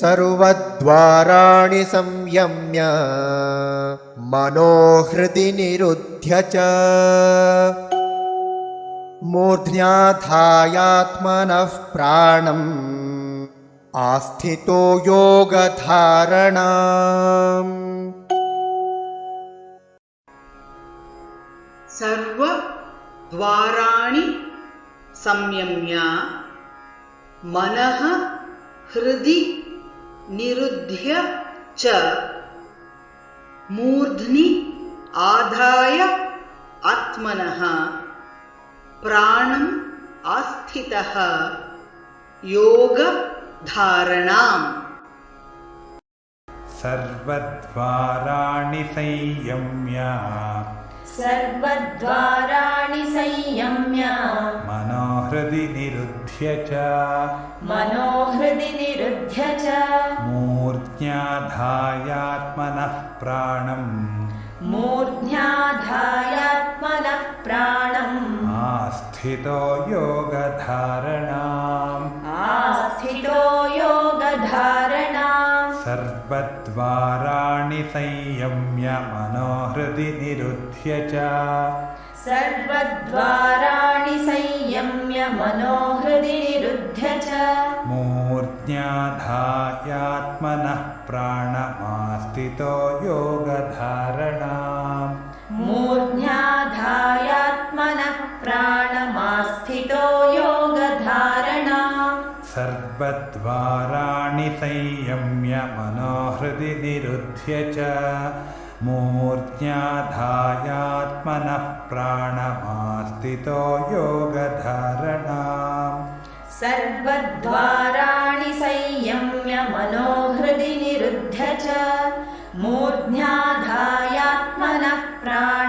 सर्वद्वाराणि संयम्य मनोहृदि निरुध्य च। मूर्ध्याधायात्मनः प्राणम् आस्थितो योगधारणा सर्वद्वाराणि संयम्य मनः हृदि निरुध्य च। मूर्ध्नि आधाय आत्मनः। प्राणम् आस्थितः। योगधारणाम् सर्वद्वाराणि संयम्य। सर्वद्वाराणि संयम्य। मनोहृदि निरुध्य च। मनोहृदि निरुध्य च। मूर्ध्याधायात्मनः प्राणम्। मूर्ध्याधायात्मनः प्राणम्। आस्थितो योगधारणाम्। आस्थितो योगधारणा सर्वद्वाराणि संयम्य मनोहृदि निरुध्य च। सर्वद्वाराणि मूर्ध्याधायात्मनः प्राणमास्थितो योगधारणाम्। मूर्ध्याधायात्मनः प्राणमास्थितो योगधारणा सर्वद्वाराणि संयम्य मनोहृदि निरुध्य च मूर्ध्याधायात्मनः प्राणमास्थितो योगधारणाम्। सर्वद्वाराणि संयम्य मनोहृदि निरुद्ध च मोज्ञाधायात्मनः प्राण